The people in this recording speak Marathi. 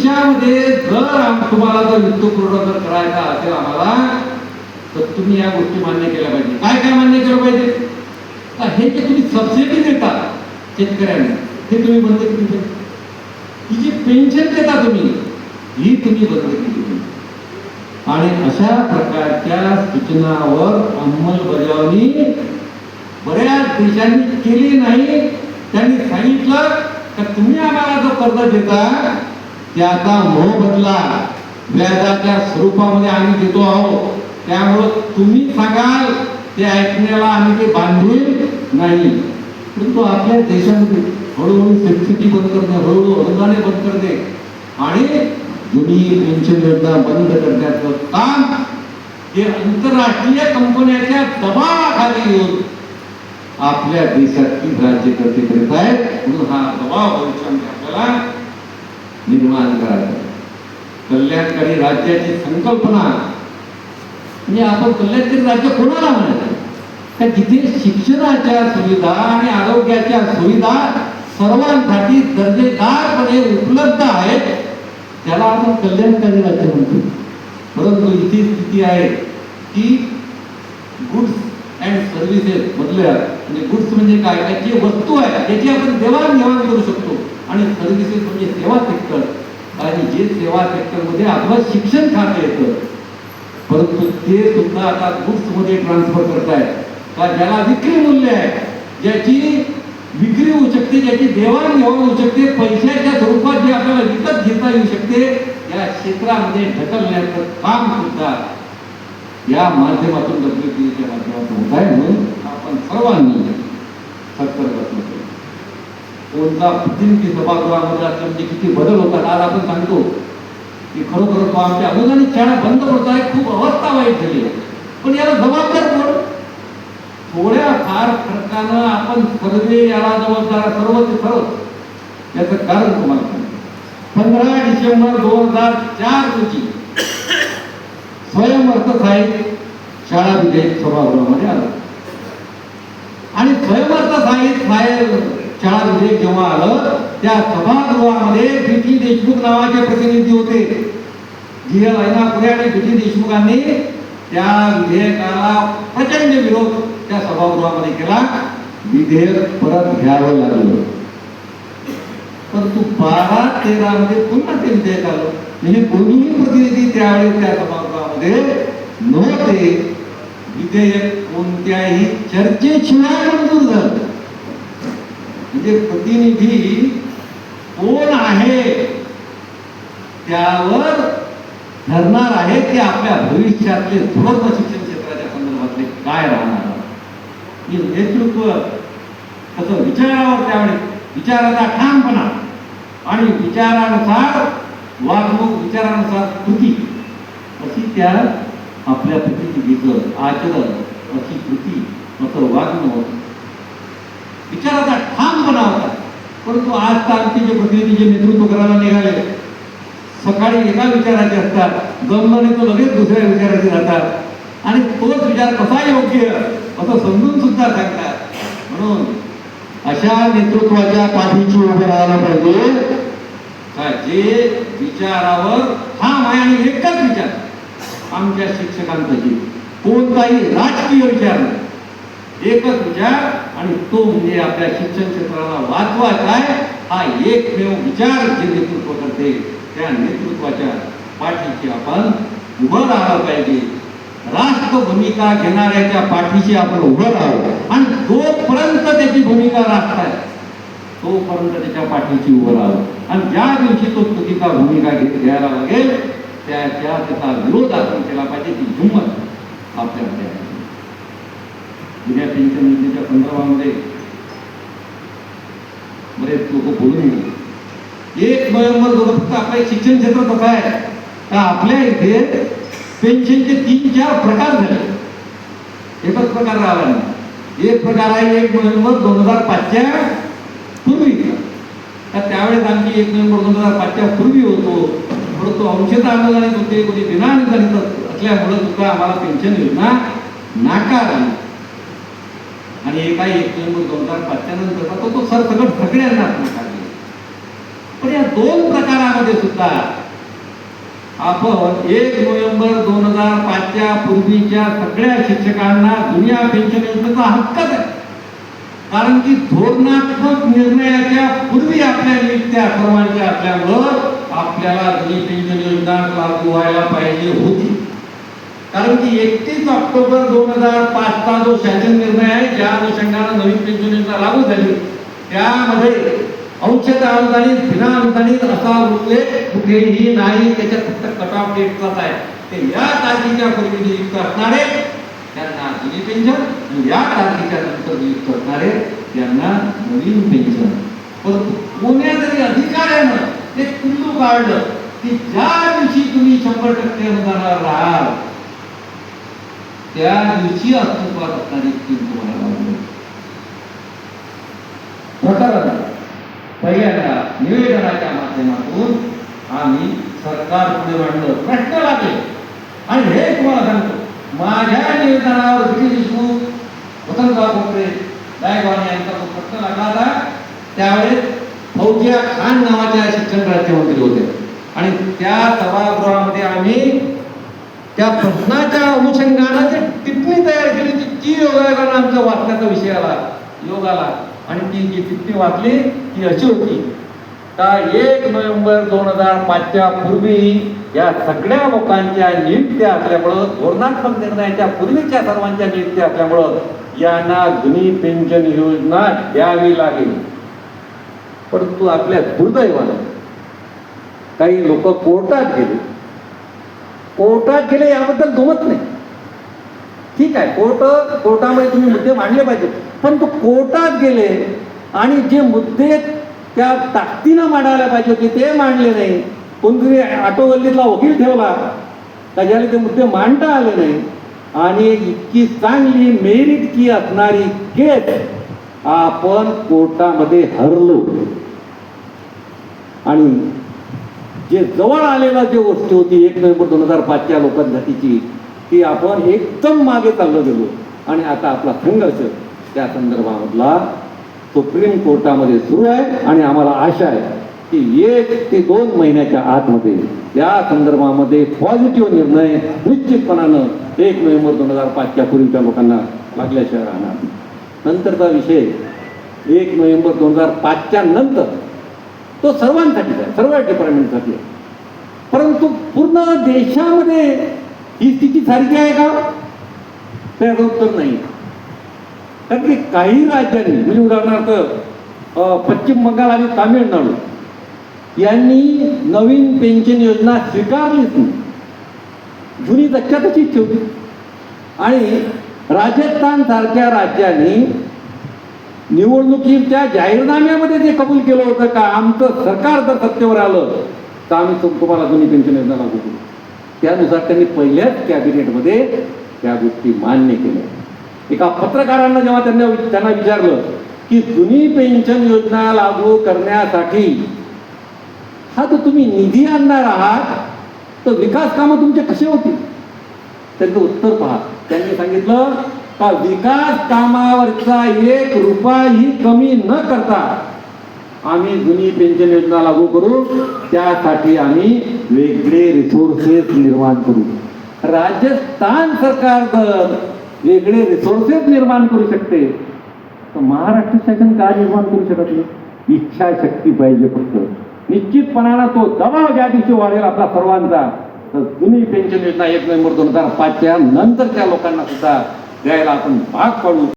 भविष्यामध्ये जर तुम्हाला जर वित्त पुरवठा जर करायचा असेल आम्हाला तर तुम्ही या गोष्टी मान्य केल्या पाहिजे. काय काय मान्य केलं पाहिजे? हे जे तुम्ही सबसिडी देता शेतकऱ्यांना ते तुम्ही बंद केली पाहिजे. ही जी पेन्शन देता तुम्ही ही तुम्ही बंद केली पाहिजे. आणि अशा प्रकारच्या सूचनावर अंमलबजावणी बऱ्याच देशांनी केली नाही. त्यांनी सांगितलं का तुम्ही आम्हाला जो कर्ज देता त्याचा मोबदला व्याजाच्या स्वरूपामध्ये आम्ही देतो आहोत. त्यामुळं तुम्ही सांगाल ते ऐकण्याला आम्ही ते बांधील नाही. परंतु आपल्या देशामध्ये हळूहळू सबसिडी बंद करणे हळूहळू अनुदाने बंद करणे आणि जुनी पेन्शन योजना बंद करण्याचं काम हे आंतरराष्ट्रीय कंपन्याच्या दबावाखाली येऊन आपल्या देशातील राज्यकर्ते करीत आहेत. म्हणून हा दबाव भविष्यामध्ये आपल्याला निर्माण करायचं कल्याणकारी राज्याची संकल्पना. म्हणजे आपण कल्याणकारी राज्य कोणाला म्हणायचं? का जिथे शिक्षणाच्या सुविधा आणि आरोग्याच्या सुविधा सर्वांसाठी दर्जेदारपणे उपलब्ध आहेत त्याला आपण कल्याणकारी राज्य म्हणतो. परंतु इथे स्थिती आहे की गुड्स अँड सर्व्हिसेस मधल्या म्हणजे गुड्स म्हणजे काय? काय जे वस्तू आहे त्याची आपण देवाणघेवाण करू शकतो आणि सर्व्हिसेस म्हणजे सेवा सेक्टर आणि जे सेवा सेक्टरमध्ये अथवा शिक्षण खातं येतं. परंतु ते सुद्धा आता बुक्समध्ये ट्रान्सफर करतायत. का ज्याला विक्री मूल्य आहे ज्याची विक्री होऊ शकते ज्याची देवाणघेवाण होऊ शकते पैशाच्या स्वरूपात जे आपल्याला विकत घेता येऊ शकते या क्षेत्रामध्ये ढकलण्याचं काम सुद्धा या माध्यमातून डब्ल्यूपीच्या माध्यमातून होत आहे म्हणून आपण सर्वांनी सत्तर कोणता प्रतिनिधी सभागृहामध्ये असलं म्हणजे किती बदल होतात आज आपण सांगतो की खरोखर तो आमच्या अनुदानित शाळा बंद पडत आहे खूप अवस्था वाईट झाली आहे पण याला जबाबदार कोण? थोड्या फार फरकानं आपण सर्वे याला जबाबदार सर्व ते सर्व. याचं कारण तुम्हाला सांगतो. पंधरा डिसेंबर दोन हजार चार रोजी स्वयंवर्त साहित्य शाळा विधेयक सभागृहामध्ये आलं. आणि स्वयंवर्त साहित्य साहेब शाळा विधेयक जेव्हा आलं त्या सभागृहामध्ये बीटी देशमुख नावाचे प्रतिनिधी होते. जी एल ऐनापुरे आणि बीटी देशमुखांनी त्या विधेयकाला प्रचंड विरोध त्या सभागृहामध्ये केला. विधेयक परत घ्यावं लागलं. परंतु बारा तेरा मध्ये पुन्हा ते विधेयक आलं. म्हणजे कोणीही प्रतिनिधी त्यावेळेस त्या सभागृहामध्ये नव्हते. विधेयक कोणत्याही चर्चेशिवाय मंजूर झालं. म्हणजे प्रतिनिधी कोण आहे? त्यावर ठरणार आहे की आपल्या भविष्यातले धोरण शिक्षण क्षेत्राच्या संदर्भातले काय राहणार? हे नेतृत्व तसं विचारावर त्यावेळी विचाराचा ठामपणा आणि विचारानुसार वागणूक विचारानुसार कृती अशी त्या आपल्या प्रतिनिधीचं आचरण अशी कृती असं वागणूक विचाराचा परंतु आज तर आमचे जे प्रतिनिधी जे नेतृत्व करायला निघाले सकाळी एका विचाराचे असतात जमलं नाही तर लगेच दुसऱ्या विचाराचे राहतात आणि तोच विचार कसा योग्य असं समजून सुद्धा सांगतात. म्हणून अशा नेतृत्वाच्या पाठीची उभं राहायला पाहिजे. का जे विचारावर हा माय आणि एकच विचार. आमच्या शिक्षकांपाशी कोणताही राजकीय विचार नाही. एकच विचार आणि तो म्हणजे आपल्या शिक्षण क्षेत्राला वाचवायचा आहे हा एकमेव विचार जे नेतृत्व करते त्या नेतृत्वाच्या पाठीशी आपण उभं राहायला पाहिजे. राष्ट्र भूमिका घेणाऱ्याच्या पाठीशी आपण उभं राहावं. आणि जोपर्यंत त्याची भूमिका राष्ट्र आहे तोपर्यंत त्याच्या पाठीशी उभं राहावं. आणि ज्या दिवशी तो चुकीचा भूमिका घेत घ्यायला लागेल त्याच्या त्याचा विरोध आपण केला पाहिजे ती हिंमत आपल्यामध्ये जुन्या पेन्शन योजनेच्या संदर्भामध्ये बरेच लोक बोलून गेले. एक नोव्हेंबर दोन फक्त आपल्या शिक्षण क्षेत्र कसं आहे? का आपल्या इथे पेन्शनचे तीन चार प्रकार झाले. एकच प्रकार राहिला नाही. एक प्रकार आहे एक नोव्हेंबर दोन हजार पाचच्या पूर्वी. तर त्यावेळेस आमची एक नोव्हेंबर दोन हजार पाचच्या पूर्वी होतो. परंतु अंशतः अनुदानित होते कोणी विनानुदानित असल्यामुळं सुद्धा आम्हाला पेन्शन योजना नाकारली आणि एका एक नोव्हेंबर दोन हजार पाचच्या नंतर तो तो सगळं सगळ्यांना नाकारली पण या दोन प्रकारामध्ये सुद्धा आपण एक नोव्हेंबर दोन हजार पाचच्या पूर्वीच्या सगळ्या शिक्षकांना जुन्या पेन्शन योजनेचा हक्कच आहे कारण की धोरणात्मक निर्णयाच्या पूर्वी आपल्या नियुक्त्या सर्वांच्या असल्यामुळं आपल्याला जुनी पेन्शन योजना लागू व्हायला पाहिजे होती. कारण की एकतीस ऑक्टोबर दोन हजार पाचचा जो शासन निर्णय आहे ज्या अनुषंगाने नवीन पेन्शन योजना लागू झाली त्यामध्ये अंशत अनुदानित बिना अनुदानित असा उल्लेख कुठेही नाही. त्याच्यात फक्त कट ऑफ डेटचाच आहे. ते या तारखेच्या पूर्वी नियुक्त असणारे त्यांना जुनी पेन्शन आणि या तारखेच्या नंतर नियुक्त असणारे त्यांना नवीन पेन्शन. परंतु कोण्यातरी अधिकाऱ्यानं ते कुल्लू काढलं की ज्या दिवशी तुम्ही शंभर टक्के अनुदानावर राहाल त्या दिवशी अस्तित्वात असणारी स्कीम तुम्हाला लागली प्रकारात पहिल्यांदा निवेदनाच्या माध्यमातून आम्ही सरकार पुढे मांडलं. प्रश्न लागले. आणि हे तुम्हाला सांगतो. माझ्या निवेदनावर ब्रिटिश देशमुख वसंतराव भोसले गायकवाड यांचा जो प्रश्न लागला होता त्यावेळेस फौजिया खान नावाच्या शिक्षण राज्यमंत्री होते. आणि त्या सभागृहामध्ये आम्ही त्या प्रश्नाच्या अनुषंगानं जे टिप्पणी तयार केली ती योगायोगानं आमच्या वाचण्याचा विषय आला योग आला. आणि ती जी टिप्पणी वाचली ती अशी होती. का एक नोव्हेंबर दोन हजार पाचच्या पूर्वी या सगळ्या लोकांच्या नियुक्त्या असल्यामुळं धोरणात्मक निर्णयाच्या पूर्वीच्या सर्वांच्या नियुक्त्या असल्यामुळं यांना जुनी पेन्शन योजना द्यावी लागेल. परंतु आपल्या दुर्दैवानं काही लोक कोर्टात गेले. कोर्टात गेले याबद्दल दुमत नाही. ठीक आहे कोर्ट कोर्टामध्ये तुम्ही मुद्दे मांडले पाहिजेत. पण तो कोर्टात गेले आणि जे मुद्दे त्या ताकदीनं मांडायला पाहिजे होते ते मांडले नाही. कोणतरी ऑटो गल्लीतला वकील ठेवला त्याच्याला ते मुद्दे मांडता आले नाही. आणि इतकी चांगली मेरिटची असणारी केस आपण कोर्टामध्ये हरलो. आणि जे जवळ आलेला जे गोष्ट होती एक नोव्हेंबर दोन हजार पाचच्या लोकांसाठीची की आपण एकदम मागे चाललो गेलो. आणि आता आपला संघर्ष त्या संदर्भामधला सुप्रीम कोर्टामध्ये सुरू आहे आणि आम्हाला आशा आहे की एक ते दोन महिन्याच्या आतमध्ये या संदर्भामध्ये पॉझिटिव्ह निर्णय निश्चितपणानं एक नोव्हेंबर दोन हजार पाचच्या पूर्वीच्या लोकांना लागल्याशिवाय राहणार. नंतरचा विषय एक नोव्हेंबर दोन हजार पाचच्या नंतर तो सर्वांसाठीच आहे सर्व डिपार्टमेंटसाठी आहे. परंतु पूर्ण देशामध्ये ही स्थिती सारखी आहे का? त्याचं उत्तर नाही. कारण की काही राज्यांनी म्हणजे उदाहरणार्थ पश्चिम बंगाल आणि तामिळनाडू यांनी नवीन पेन्शन योजना स्वीकारलीच नाही जुनी तशा तशीच ठेवली आणि राजस्थान सारख्या राज्यांनी निवडणुकीच्या जाहीरनाम्यामध्ये जे कबूल केलं होतं का आमचं सरकार जर सत्तेवर आलं तर आम्ही तुम्हाला जुनी पेन्शन योजना लागू करू. त्यानुसार त्यांनी पहिल्याच कॅबिनेटमध्ये त्या गोष्टी मान्य केल्या. एका पत्रकारांना जेव्हा त्यांना त्यांना विचारलं की जुनी पेन्शन योजना लागू करण्यासाठी हा तर तुम्ही निधी आणणार आहात तर विकास कामं तुमचे कसे होतील? त्यांचं उत्तर पहा. त्यांनी सांगितलं का विकास कामावरचा एक रुपयाही कमी न करता आम्ही जुनी पेन्शन योजना लागू करू त्यासाठी आम्ही वेगळे रिसोर्सेस निर्माण करू. राजस्थान सरकार जर वेगळे रिसोर्सेस निर्माण करू शकते तर महाराष्ट्र शासन का निर्माण करू शकत नाही? इच्छाशक्ती पाहिजे फक्त. निश्चितपणानं तो दबाव ज्या दिवशी वाढेल आपला सर्वांचा तर जुनी पेन्शन योजना एक नोव्हेंबर दोन हजार पाचच्या नंतरच्या लोकांना सुद्धा द्यायला आपण भाग पाडू.